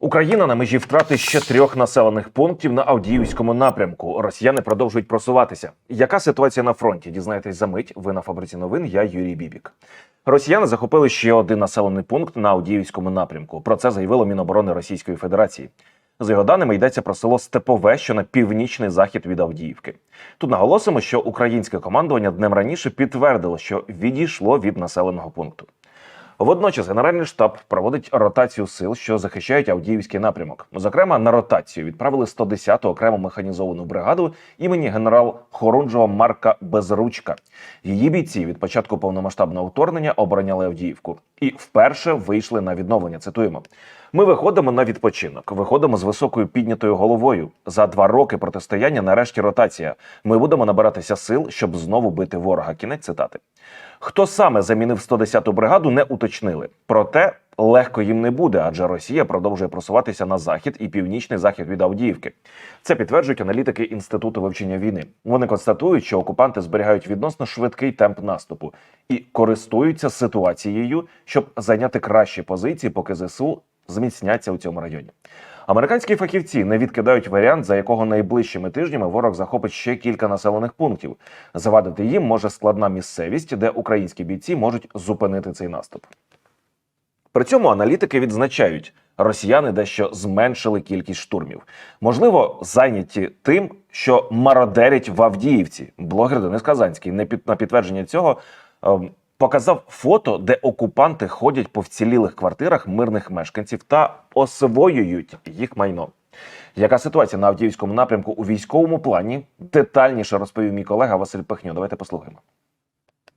Україна на межі втрати ще трьох населених пунктів на Авдіївському напрямку. Росіяни продовжують просуватися. Яка ситуація на фронті? Дізнаєтесь за мить. Ви на фабриці новин. Я Юрій Бібік. Росіяни захопили ще один населений пункт на Авдіївському напрямку. Про це заявило Міноборони Російської Федерації. За його даними йдеться про село Степове, що на північний захід від Авдіївки. Тут наголосимо, що українське командування днем раніше підтвердило, що відійшло від населеного пункту. Водночас Генеральний штаб проводить ротацію сил, що захищають Авдіївський напрямок. Зокрема, на ротацію відправили 110-ту окрему механізовану бригаду імені генерал-хорунжого Марка Безручка. Її бійці від початку повномасштабного вторгнення обороняли Авдіївку і вперше вийшли на відновлення. Цитуємо: ми виходимо на відпочинок, виходимо з високою піднятою головою. За два роки протистояння нарешті ротація. Ми будемо набиратися сил, щоб знову бити ворога. Кінець цитати. Хто саме замінив 110-ту бригаду, не уточнили. Проте легко їм не буде, адже Росія продовжує просуватися на захід і північний захід від Авдіївки. Це підтверджують аналітики інституту вивчення війни. Вони констатують, що окупанти зберігають відносно швидкий темп наступу і користуються ситуацією, щоб зайняти кращі позиції, поки ЗСУ зміцняться у цьому районі. Американські фахівці не відкидають варіант, за якого найближчими тижнями ворог захопить ще кілька населених пунктів. Завадити їм може складна місцевість, де українські бійці можуть зупинити цей наступ. При цьому аналітики відзначають, росіяни дещо зменшили кількість штурмів. Можливо, зайняті тим, що мародерять в Авдіївці. Блогер Денис Казанський не під на підтвердження цього ем, показав фото, де окупанти ходять по вцілілих квартирах мирних мешканців та освоюють їх майно. Яка ситуація на Авдіївському напрямку у військовому плані? Детальніше розповів мій колега Василь Пехньо. Давайте послухаємо.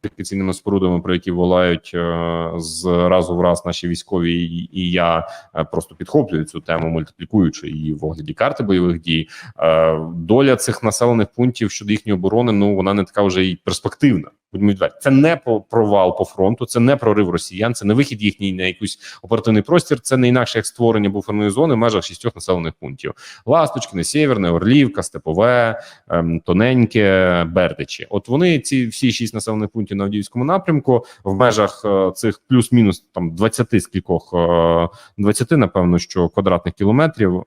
фортифікаційними спорудами, про які волають е, з разу в раз наші військові, і, і я е, просто підхоплюю цю тему, мультиплікуючи її в огляді карти бойових дій. Е, доля цих населених пунктів щодо їхньої оборони, ну вона не така вже й перспективна. Будьмо відверті. Це не по провал по фронту, це не прорив росіян, це не вихід їхній на якийсь оперативний простір. Це не інакше як створення буферної зони в межах шістьох населених пунктів: Ласточкине, Сєвєрне, Орлівка, Степове, ем, Тоненьке, Бердичі. От вони ці всі шість населених пунктів на Авдіївському напрямку в межах е, цих плюс-мінус там 20 скількох е, 20, напевно, що квадратних кілометрів, е,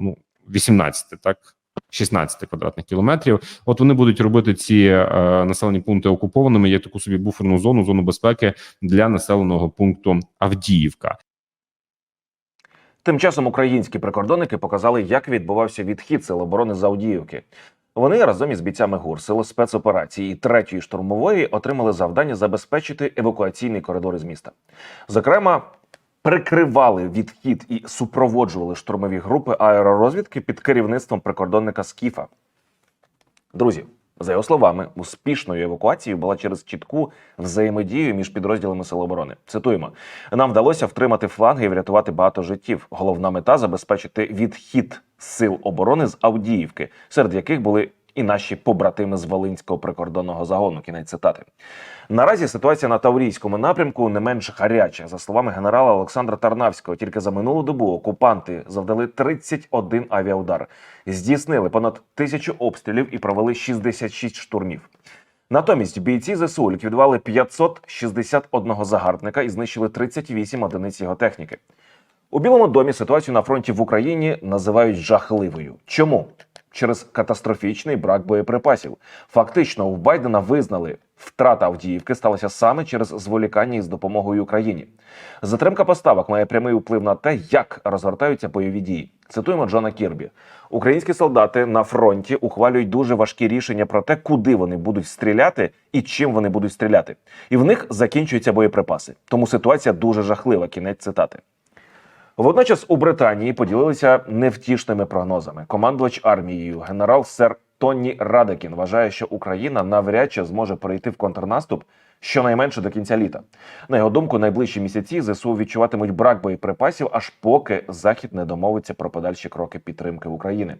ну 18, так. 16 квадратних кілометрів. От вони будуть робити ці е, населені пункти окупованими. Є таку собі буферну зону, зону безпеки для населеного пункту Авдіївка. Тим часом українські прикордонники показали, як відбувався відхід сил оборони з Авдіївки. Вони разом із бійцями ГУР, сили спецоперації третьої штурмової отримали завдання забезпечити евакуаційний коридор із міста. Зокрема, прикривали відхід і супроводжували штурмові групи аеророзвідки під керівництвом прикордонника Скіфа. Друзі, за його словами, успішною евакуацією була через чітку взаємодію між підрозділами Сил оборони. Цитуємо: нам вдалося втримати фланги і врятувати багато життів. Головна мета забезпечити відхід сил оборони з Авдіївки, серед яких були і наші побратими з Волинського прикордонного загону. Кінець цитати. Наразі ситуація на Таврійському напрямку не менш гаряча. За словами генерала Олександра Тарнавського, тільки за минулу добу окупанти завдали 31 авіаудар, здійснили понад тисячу обстрілів і провели 66 штурмів. Натомість бійці ЗСУ ліквідували 561 загарбника і знищили 38 одиниць його техніки. У Білому домі ситуацію на фронті в Україні називають жахливою. Чому? Через катастрофічний брак боєприпасів. Фактично, у Байдена визнали, втрата Авдіївки сталася саме через зволікання із допомогою Україні. Затримка поставок має прямий вплив на те, як розгортаються бойові дії. Цитуємо Джона Кірбі: Українські солдати на фронті ухвалюють дуже важкі рішення про те, куди вони будуть стріляти і чим вони будуть стріляти. І в них закінчуються боєприпаси. Тому ситуація дуже жахлива. Кінець цитати. Водночас у Британії поділилися невтішними прогнозами. Командувач армією генерал сер Тонні Радекін вважає, що Україна навряд чи зможе перейти в контрнаступ щонайменше до кінця літа. На його думку, найближчі місяці ЗСУ відчуватимуть брак боєприпасів, аж поки Захід не домовиться про подальші кроки підтримки України.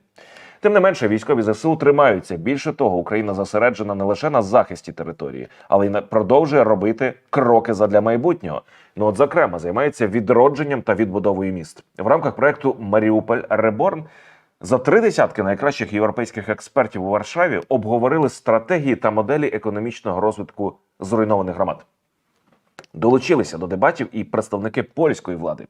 Тим не менше, військові ЗСУ тримаються. Більше того, Україна зосереджена не лише на захисті території, але й продовжує робити кроки задля майбутнього. Ну, от, зокрема, займається відродженням та відбудовою міст в рамках проекту Маріуполь Реборн. За три десятки найкращих європейських експертів у Варшаві обговорили стратегії та моделі економічного розвитку зруйнованих громад. Долучилися до дебатів і представники польської влади.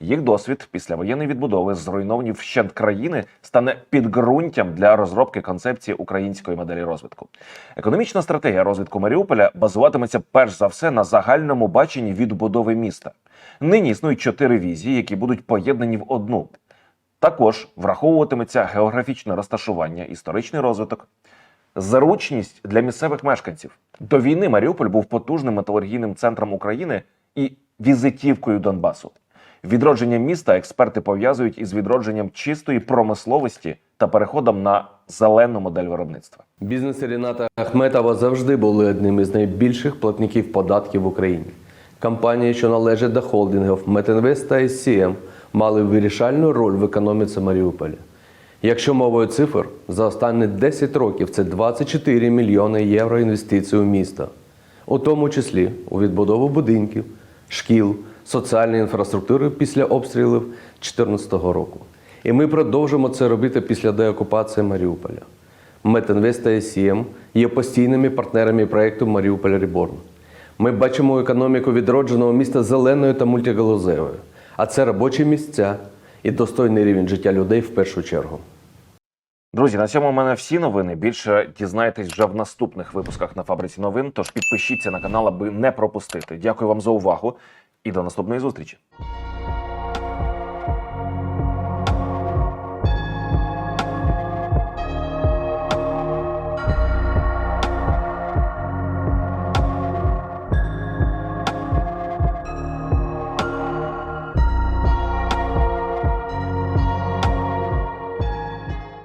Їх досвід після воєнної відбудови зруйновані вщент країни стане підґрунтям для розробки концепції української моделі розвитку. Економічна стратегія розвитку Маріуполя базуватиметься перш за все на загальному баченні відбудови міста. Нині існують чотири візії, які будуть поєднані в одну. Також враховуватиметься географічне розташування, історичний розвиток, заручність для місцевих мешканців. До війни Маріуполь був потужним металургійним центром України і візитівкою Донбасу. Відродження міста експерти пов'язують із відродженням чистої промисловості та переходом на зелену модель виробництва. Бізнеси Ріната Ахметова завжди були одним із найбільших платників податків в Україні. Компанії, що належать до холдингів Метинвест та SCM, мали вирішальну роль в економіці Маріуполя. Якщо мовою цифр, за останні 10 років це 24 мільйони євро інвестицій у місто, у тому числі у відбудову будинків, шкіл, соціальної інфраструктури після обстрілів 2014 року. І ми продовжимо це робити після деокупації Маріуполя. Метинвест та СІМ є постійними партнерами проєкту Маріуполь Ріборн. Ми бачимо економіку відродженого міста зеленою та мультигалузевою, а це робочі місця і достойний рівень життя людей в першу чергу. Друзі, на цьому в мене всі новини. Більше дізнаєтесь вже в наступних випусках на фабриці новин. Тож підпишіться на канал, аби не пропустити. Дякую вам за увагу і до наступної зустрічі.